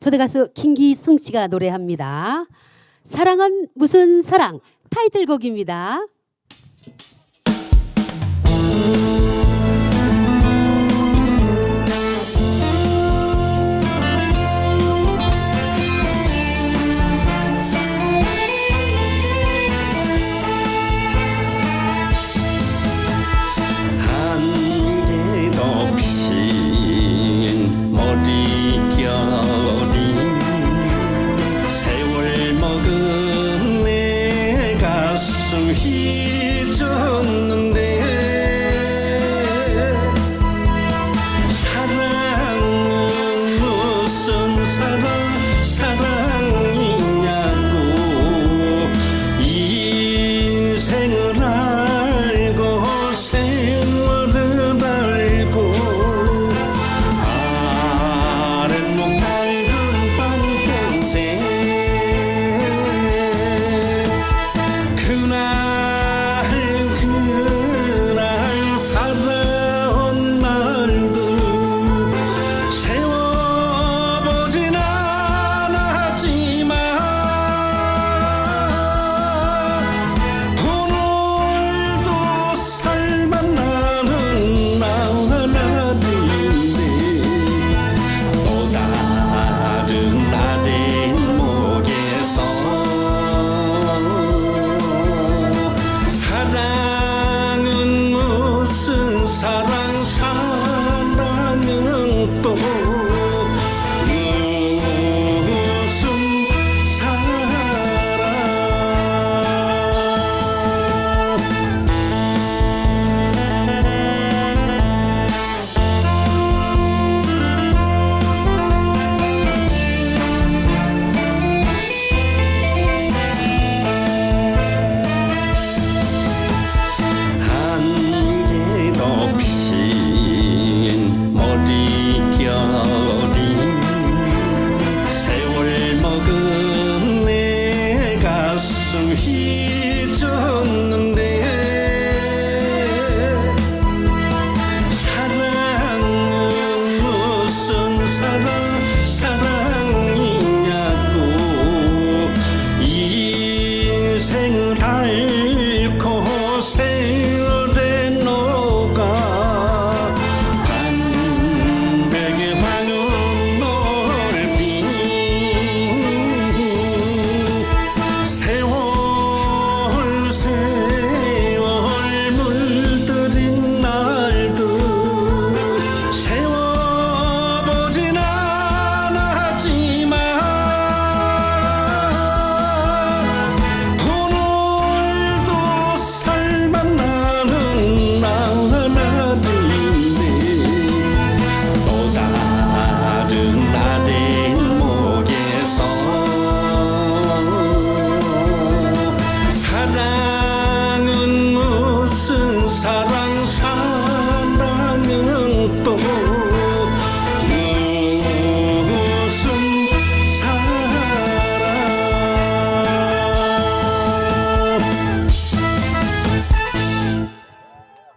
초대 가수 김기승 씨가 노래합니다. 사랑은 무슨 사랑 타이틀곡입니다. need to